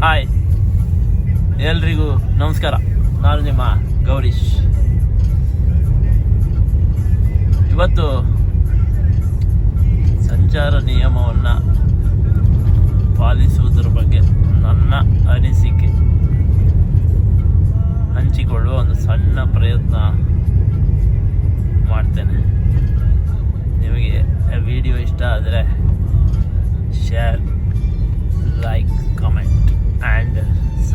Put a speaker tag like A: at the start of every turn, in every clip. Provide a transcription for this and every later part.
A: Hi. ಎಲ್ರಿಗೂ ನಮಸ್ಕಾರ. ನಾನು ನಿಮ್ಮ ಗೌರೀಶ್. ಇವತ್ತು ಸಂಚಾರ ನಿಯಮವನ್ನು ಪಾಲಿಸುವುದರ ಬಗ್ಗೆ ನನ್ನ ಅನಿಸಿಕೆ. ಹಂಚಿಕೊಳ್ಳುವ ಒಂದು ಸಣ್ಣ ಪ್ರಯತ್ನ ಮಾಡ್ತೇನೆ. ನಿಮಗೆ ವಿಡಿಯೋ ಇಷ್ಟ ಆದರೆ ಶೇರ್ ಲೈಕ್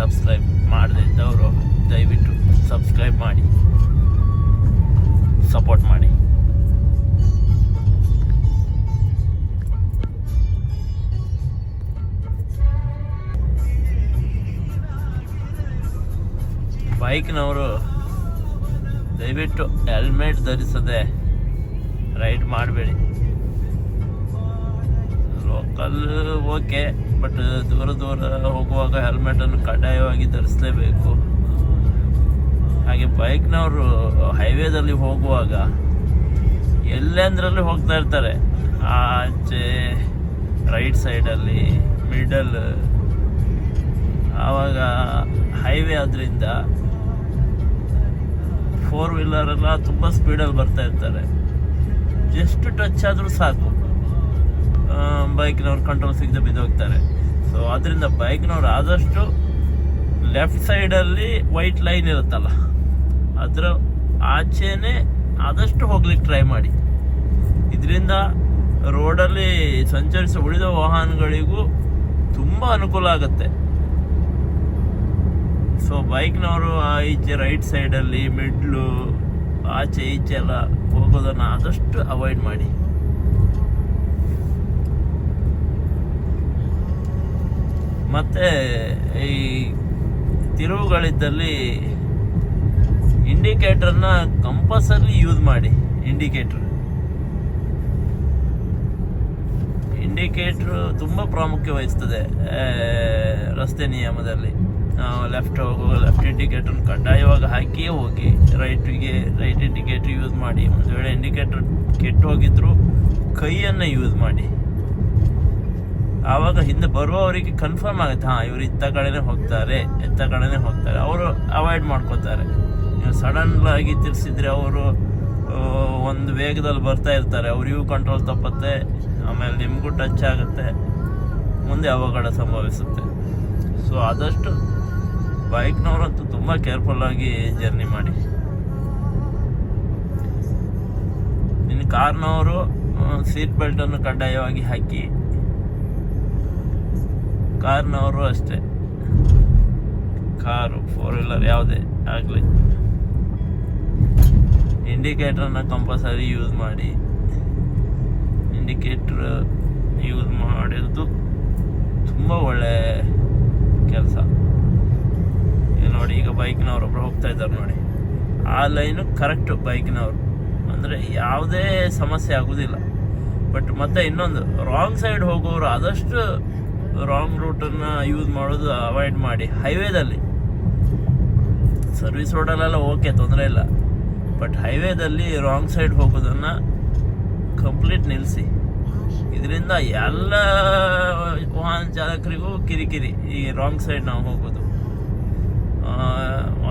A: ಸಬ್ಸ್ಕ್ರೈಬ್ ಮಾಡದಿದ್ದವರು ದಯವಿಟ್ಟು ಸಬ್ಸ್ಕ್ರೈಬ್ ಮಾಡಿ. ಸಪೋರ್ಟ್ ಮಾಡಿ. ಬೈಕ್ನವರು ದಯವಿಟ್ಟು ಹೆಲ್ಮೆಟ್ ಧರಿಸದೆ ರೈಡ್ ಮಾಡಬೇಡಿ. ಲೋಕಲ್ ಓಕೆ ಬಟ್ ದೂರ ದೂರ ಹೋಗುವಾಗ ಹೆಲ್ಮೆಟನ್ನು ಕಡ್ಡಾಯವಾಗಿ ಧರಿಸಲೇಬೇಕು. ಹಾಗೆ ಬೈಕ್ನವರು ಹೈವೇದಲ್ಲಿ ಹೋಗುವಾಗ ಎಲ್ಲೆಂದ್ರಲ್ಲಿ ಹೋಗ್ತಾ ಇರ್ತಾರೆ? ಆಚೆ ರೈಟ್ ಸೈಡಲ್ಲಿ ಮಿಡಲ್ ಆವಾಗ ಹೈವೇ ಆದ್ರಿಂದ ಫೋರ್ ವೀಲರೆಲ್ಲ ತುಂಬ ಸ್ಪೀಡಲ್ಲಿ ಬರ್ತಾ ಇರ್ತಾರೆ. ಜಸ್ಟ್ ಟಚ್ ಆದರೂ ಸಾಕು. ಬೈಕ್ನವ್ರು ಕಂಟ್ರೋಲ್ ಸಿಗದೆ ಬಿದ್ದೋಗ್ತಾರೆ. ಸೊ ಅದರಿಂದ ಬೈಕ್ನವ್ರು ಆದಷ್ಟು ಲೆಫ್ಟ್ ಸೈಡಲ್ಲಿ ವೈಟ್ ಲೈನ್ ಇರುತ್ತಲ್ಲ, ಅದರ ಆಚೆನೇ ಆದಷ್ಟು ಹೋಗ್ಲಿಕ್ಕೆ ಟ್ರೈ ಮಾಡಿ. ಇದರಿಂದ ರೋಡಲ್ಲಿ ಸಂಚರಿಸುವ ಉಳಿದ ವಾಹನಗಳಿಗೂ ತುಂಬ ಅನುಕೂಲ ಆಗುತ್ತೆ. ಸೊ ಬೈಕ್ನವರು ಈಚೆ ರೈಟ್ ಸೈಡಲ್ಲಿ ಮಿಡ್ಲು ಆಚೆ ಈಚೆ ಎಲ್ಲ ಹೋಗೋದನ್ನು ಆದಷ್ಟು ಅವಾಯ್ಡ್ ಮಾಡಿ. ಮತ್ತೆ ಈ ತಿರುವುಗಳಿದ್ದಲ್ಲಿ ಇಂಡಿಕೇಟರ್ನ ಕಂಪಲ್ಸರಿ ಯೂಸ್ ಮಾಡಿ, ಇಂಡಿಕೇಟರ್. ಇಂಡಿಕೇಟ್ರು ತುಂಬ ಪ್ರಾಮುಖ್ಯ ವಹಿಸ್ತದೆ ರಸ್ತೆ ನಿಯಮದಲ್ಲಿ. ಲೆಫ್ಟ್ ಹೋಗುವ ಲೆಫ್ಟ್ ಇಂಡಿಕೇಟರ್ ಕಡ್ಡಾಯವಾಗಿ ಹಾಕಿಯೇ ಹೋಗಿ, ರೈಟಿಗೆ ರೈಟ್ ಇಂಡಿಕೇಟರ್ ಯೂಸ್ ಮಾಡಿ. ಒಂದು ವೇಳೆ ಇಂಡಿಕೇಟರ್ ಕೆಟ್ಟು ಹೋಗಿದ್ರು, ಕೈಯನ್ನು ಯೂಸ್ ಮಾಡಿ. ಆವಾಗ ಹಿಂದೆ ಬರುವವರಿಗೆ ಕನ್ಫರ್ಮ್ ಆಗುತ್ತೆ, ಹಾಂ, ಇವರು ಇತ್ತ ಕಡೆನೇ ಹೋಗ್ತಾರೆ ಎತ್ತ ಕಡೆನೇ ಹೋಗ್ತಾರೆ. ಅವರು ಅವಾಯ್ಡ್ ಮಾಡ್ಕೋತಾರೆ ನೀವು ಆಗಿ ತಿರ್ಸಿದ್ರೆ ಅವರು ಒಂದು ವೇಗದಲ್ಲಿ ಬರ್ತಾ ಇರ್ತಾರೆ. ಅವರಿಗೂ ಕಂಟ್ರೋಲ್ ತಪ್ಪತ್ತೆ, ಆಮೇಲೆ ನಿಮಗೂ ಟಚ್ ಆಗುತ್ತೆ. ಮುಂದೆ ಅವಘಡ ಸಂಭವಿಸುತ್ತೆ. ಸೊ ಆದಷ್ಟು ಬೈಕ್ನವರಂತೂ ತುಂಬ ಕೇರ್ಫುಲ್ಲಾಗಿ ಜರ್ನಿ ಮಾಡಿ. ಇನ್ನು ಕಾರ್ನವರು ಸೀಟ್ ಬೆಲ್ಟನ್ನು ಕಡ್ಡಾಯವಾಗಿ ಹಾಕಿ. ಕಾರ್ನವರು ಅಷ್ಟೇ. ಕಾರು ಫೋರ್ ವೀಲರ್ ಯಾವುದೇ ಆಗಲಿ. ಇಂಡಿಕೇಟ್ರನ್ನ ಕಂಪಲ್ಸರಿ ಯೂಸ್ ಮಾಡಿ. ಇಂಡಿಕೇಟ್ರ್ ಯೂಸ್ ಮಾಡಿರೋದು ತುಂಬ ಒಳ್ಳೆ ಕೆಲಸ. ನೋಡಿ, ಈಗ ಬೈಕ್ನವ್ರೊಬ್ರು ಹೋಗ್ತಾ ಇದ್ದಾರೆ ನೋಡಿ. ಆ ಲೈನು ಕರೆಕ್ಟು ಬೈಕ್ನವರು ಅಂದರೆ ಯಾವುದೇ ಸಮಸ್ಯೆ ಆಗೋದಿಲ್ಲ. ಬಟ್ ಮತ್ತೆ ಇನ್ನೊಂದು ರಾಂಗ್ ಸೈಡ್ ಹೋಗೋರು ಆದಷ್ಟು ರಾಂಗ್ ರೂಟನ್ನು ಯೂಸ್ ಮಾಡೋದು ಅವಾಯ್ಡ್ ಮಾಡಿ. ಹೈವೇದಲ್ಲಿ ಸರ್ವಿಸ್ ರೋಡಲ್ಲೆಲ್ಲ ಓಕೆ ತೊಂದರೆ ಇಲ್ಲ. ಬಟ್ ಹೈವೇದಲ್ಲಿ ರಾಂಗ್ ಸೈಡ್ ಹೋಗೋದನ್ನು ಕಂಪ್ಲೀಟ್ ನಿಲ್ಲಿಸಿ ಇದರಿಂದ ಎಲ್ಲ ವಾಹನ ಚಾಲಕರಿಗೂ ಕಿರಿಕಿರಿ ಈ ರಾಂಗ್ ಸೈಡ್ ನಾವು ಹೋಗೋದು.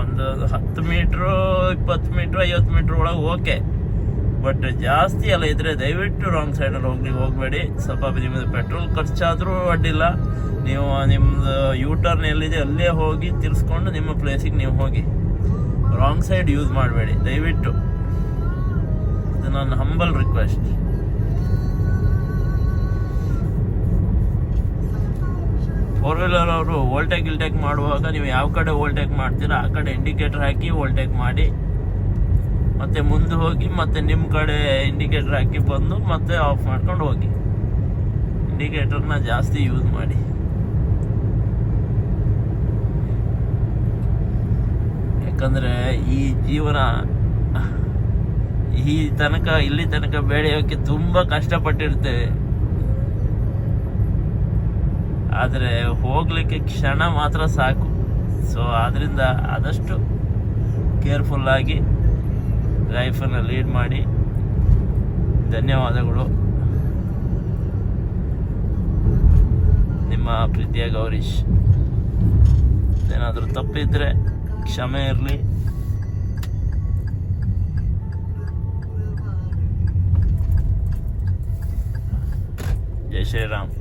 A: ಒಂದು ಹತ್ತು ಮೀಟ್ರು ಇಪ್ಪತ್ತು ಮೀಟ್ರು ಐವತ್ತು ಮೀಟ್ರ್ ಒಳಗೆ ಓಕೆ ಬಟ್ ಜಾಸ್ತಿ ಎಲ್ಲ ಇದ್ರೆ ದಯವಿಟ್ಟು ರಾಂಗ್ ಸೈಡಲ್ಲಿ ಹೋಗ್ಲಿಕ್ಕೆ ಹೋಗಬೇಡಿ. ಸ್ವಲ್ಪ ನಿಮ್ಮದು ಪೆಟ್ರೋಲ್ ಖರ್ಚಾದರೂ ಅಡ್ಡಿಲ್ಲ. ನೀವು ನಿಮ್ಮದು ಯೂ ಟರ್ನ್ ಎಲ್ಲಿದೆ ಅಲ್ಲೇ ಹೋಗಿ ತಿರ್ಸ್ಕೊಂಡು ನಿಮ್ಮ ಪ್ಲೇಸಿಗೆ ನೀವು ಹೋಗಿ ರಾಂಗ್ ಸೈಡ್ ಯೂಸ್ ಮಾಡಬೇಡಿ. ದಯವಿಟ್ಟು. ಇದು ನನ್ನ ಹಂಬಲ್ ರಿಕ್ವೆಸ್ಟ್ ಫೋರ್ ವೀಲರ್ ಅವರು ವೋಲ್ಟೇಕ್ ಗಿಲ್ಟೇಕ್ ಮಾಡುವಾಗ ನೀವು ಯಾವ ಕಡೆ ವೋಲ್ಟೇಕ್ ಮಾಡ್ತೀರಾ, ಆ ಕಡೆ ಇಂಡಿಕೇಟರ್ ಹಾಕಿ ವೋಲ್ಟೇಕ್ ಮಾಡಿ. ಮತ್ತೆ ಮುಂದೆ ಹೋಗಿ ಮತ್ತೆ ನಿಮ್ಮ ಕಡೆ ಇಂಡಿಕೇಟರ್ ಹಾಕಿ ಬಂದು ಮತ್ತೆ ಆಫ್ ಮಾಡ್ಕೊಂಡು ಹೋಗಿ. ಇಂಡಿಕೇಟರ್ನ ಜಾಸ್ತಿ ಯೂಸ್ ಮಾಡಿ. ಯಾಕಂದ್ರೆ ಈ ಜೀವನ, ಈ ತನಕ, ಇಲ್ಲಿ ತನಕ ಬೆಳೆಯೋಕೆ ತುಂಬಾ ಕಷ್ಟಪಟ್ಟಿರ್ತೇವೆ. ಆದರೆ ಹೋಗ್ಲಿಕ್ಕೆ ಕ್ಷಣ ಮಾತ್ರ ಸಾಕು. ಸೊ ಆದ್ರಿಂದ ಆದಷ್ಟು ಕೇರ್ಫುಲ್ಲಾಗಿ ಲೈಫನ್ನು ಲೀಡ್ ಮಾಡಿ ಧನ್ಯವಾದಗಳು. ನಿಮ್ಮ ಪ್ರೀತಿಯ ಗೌರೀಶ್ ಏನಾದರೂ ತಪ್ಪಿದ್ರೆ ಕ್ಷಮೆ ಇರಲಿ. ಜೈ ಶ್ರೀರಾಮ್.